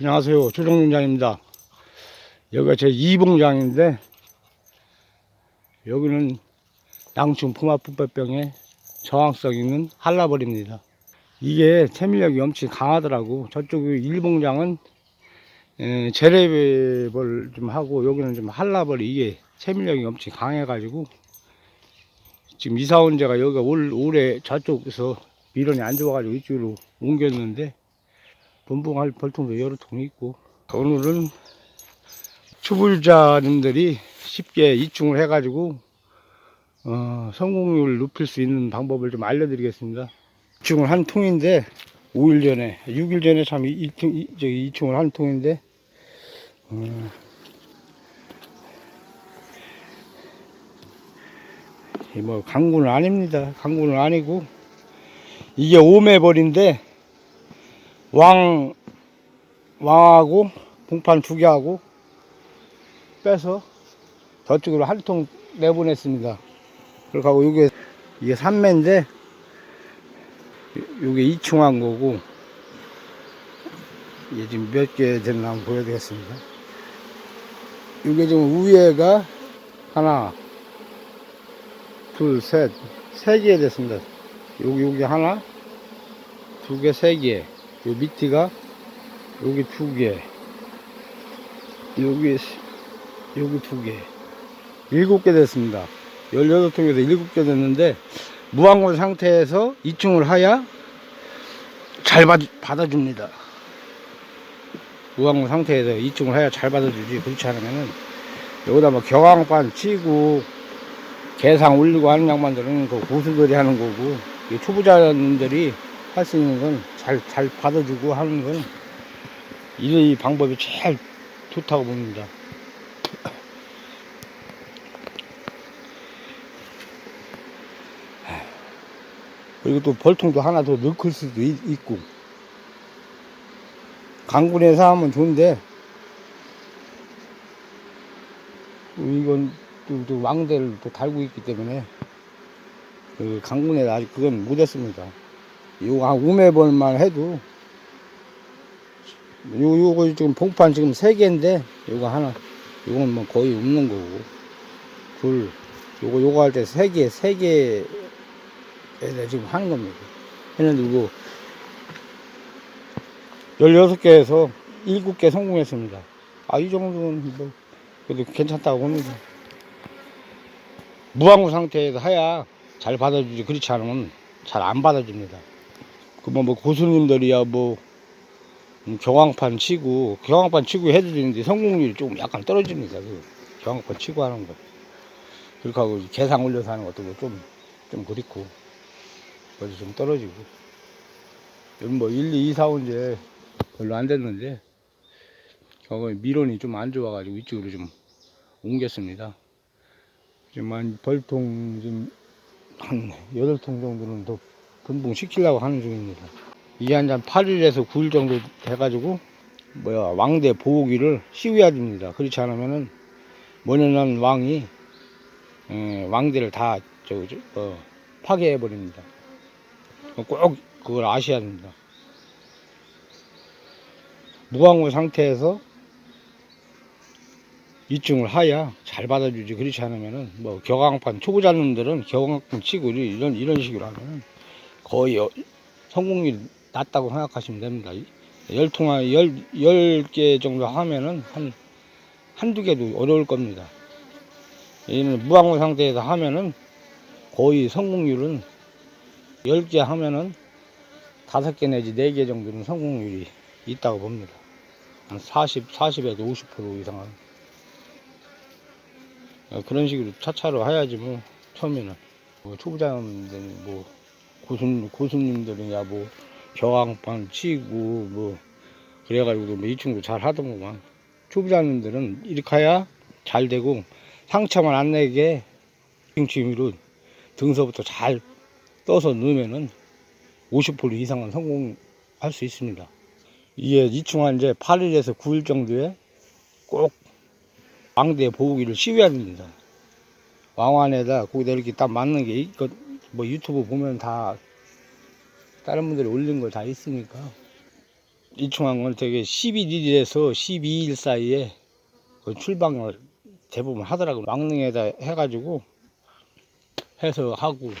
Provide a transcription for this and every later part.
안녕하세요. 조정농장입니다. 여기가 제 2봉장인데, 여기는 양충 품합분배병에 저항성 있는 한라벌입니다. 이게 채밀력이 엄청 강하더라고. 저쪽 1봉장은 재래벌 좀 하고, 여기는 좀 한라벌이 이게 채밀력이 엄청 강해가지고, 지금 이사 온 제가 여기가 올, 올해 저쪽에서 미련이 안 좋아가지고 이쪽으로 옮겼는데, 분봉할 벌통도 여러 통이 있고 오늘은 초보자님들이 쉽게 이충을 해가지고 어, 성공률을 높일 수 있는 방법을 좀 알려드리겠습니다. 이충을 한 통인데 5일 전에 6일 전에 참 이, 이, 이, 저기 이충을 한 통인데 어, 이뭐 강군은 아닙니다. 강군은 아니고 이게 오매벌인데 왕, 왕하고 봉판 두 개하고 빼서 저쪽으로 한 통 내보냈습니다. 그렇게 하고 이게, 이게 삼매인데, 이게 이충한 거고, 이게 지금 몇 개 됐나 한번 보여드리겠습니다. 이게 지금 위에가 하나, 둘, 셋, 세 개 됐습니다. 여기, 여기 하나, 두 개, 세 개. 요 밑에가 여기 두 개, 여기 시- 여기 두 개, 일곱 개 됐습니다. 18통에서 일곱 개 됐는데 무항고 상태에서 이충을 하야 잘 받, 받아줍니다. 무항고 상태에서 이충을 해야 잘 받아주지 그렇지 않으면은 여기다 뭐 경황반 치고 개상 올리고 하는 양반들은 그 고수들이 하는 거고 이 초보자들이 할 수 있는 건 잘, 잘 받아주고 하는 건 이 방법이 제일 좋다고 봅니다. 그리고 또 벌통도 하나 더 넣을 수도 있, 있고 강군에서 하면 좋은데 이건 또, 또 왕대를 또 달고 있기 때문에 그 강군에 아직 그건 못했습니다. 요거 한 5매번만 해도. 요, 요거 지금 봉판 지금 3개인데 요거 하나. 요건 뭐 거의 없는 거고. 둘 요거 요거 할 때 3개 3개에 지금 하는 겁니다. 했는데 이거 16개에서 7개 성공했습니다. 아 이 정도는 뭐 그래도 괜찮다고 봅니다. 무항구 상태에서 해야 잘 받아주지. 그렇지 않으면 잘 안 받아줍니다 그뭐 뭐 고수님들이야 뭐 음, 경황판 치고 경황판 치고 해도 되는데 성공률이 조금 약간 떨어집니다. 그 경황판 치고 하는 거. 그렇게 하고 계상 올려서 하는 것도 좀, 좀 그렇고. 그래서 좀 떨어지고. 뭐 1, 2, 4, 5제 별로 안 됐는데, 저거 미론이 좀 안 좋아가지고 이쪽으로 좀 옮겼습니다. 지금 한 벌통 지금 한 8통 정도는 더 분봉 시키려고 하는 중입니다. 이게 한 8일에서 9일 정도 돼가지고 뭐야 왕대 보호기를 씌워야 됩니다. 그렇지 않으면은 모년한 왕이 에, 왕대를 다 저, 저, 어, 파괴해 버립니다. 꼭 그걸 아셔야 됩니다. 무왕후 상태에서 이중을 하야 잘 받아주지 그렇지 않으면은 뭐 격앙판 초보자님들은 격앙판 치고 이런 이런 식으로 하면은 거의 어- 성공률 낮다고 생각하시면 됩니다. 열 통화, 열, 열 개 정도 하면은 한, 한두 개도 어려울 겁니다. 얘는 무항호 상태에서 하면은 거의 성공률은 열 개 하면은 다섯 개 내지 네 개 정도는 성공률이 있다고 봅니다. 한 40, 40에서 50% 이상은. 어, 그런 식으로 차차로 해야지 뭐, 처음에는. 뭐 초보자들, 뭐, 고수, 고수님들이야 뭐, 경황판 치고 뭐 그래가지고 뭐 이충도 잘 하더구만. 초보자님들은 이렇게 해야 잘 되고 상처만 안 내게 중심으로 등서부터 잘 떠서 넣으면은 50% 이상은 성공할 수 있습니다. 이게 이충한 이제 8일에서 9일 정도에 꼭 왕대 보호기를 씌워야 됩니다. 왕안에다 거기다 이렇게 딱 맞는 게 이거 뭐 유튜브 보면 다 다른 분들이 올린 거다 있으니까 이충한 건 되게 11일에서 12일 사이에 그 출방을 대부분 하더라고요. 왕릉에다 해가지고 해서 하고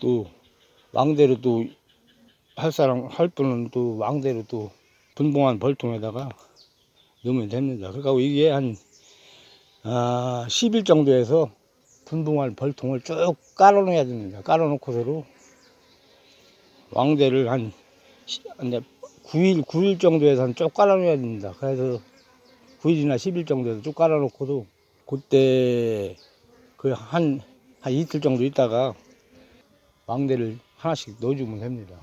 또 왕대로 또 할 사람 할 분은 또 왕대로 또 분봉한 벌통에다가 넣으면 됩니다. 그러니까 이게 한 아, 10일 정도에서 분봉할 벌통을 쭉 깔아놓아야 됩니다. 깔아놓고서로 왕대를 한 시- 근데 9일 9일 정도에서 한쭉 깔아놓아야 됩니다. 그래서 9일이나 10일 정도에서 쭉 깔아놓고도 그때 그 한 한 이틀 정도 있다가 왕대를 하나씩 넣어주면 됩니다.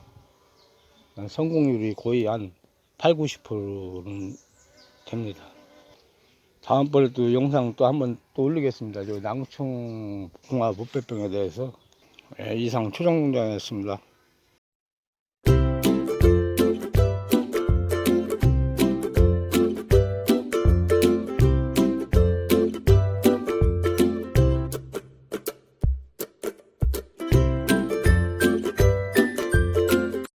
성공률이 거의 한 8, 90%는 됩니다. 다음번에 또 영상 또 한번 또 올리겠습니다. 저 낭충 붕화 무폐병에 대해서 예, 이상 초정공장이었습니다.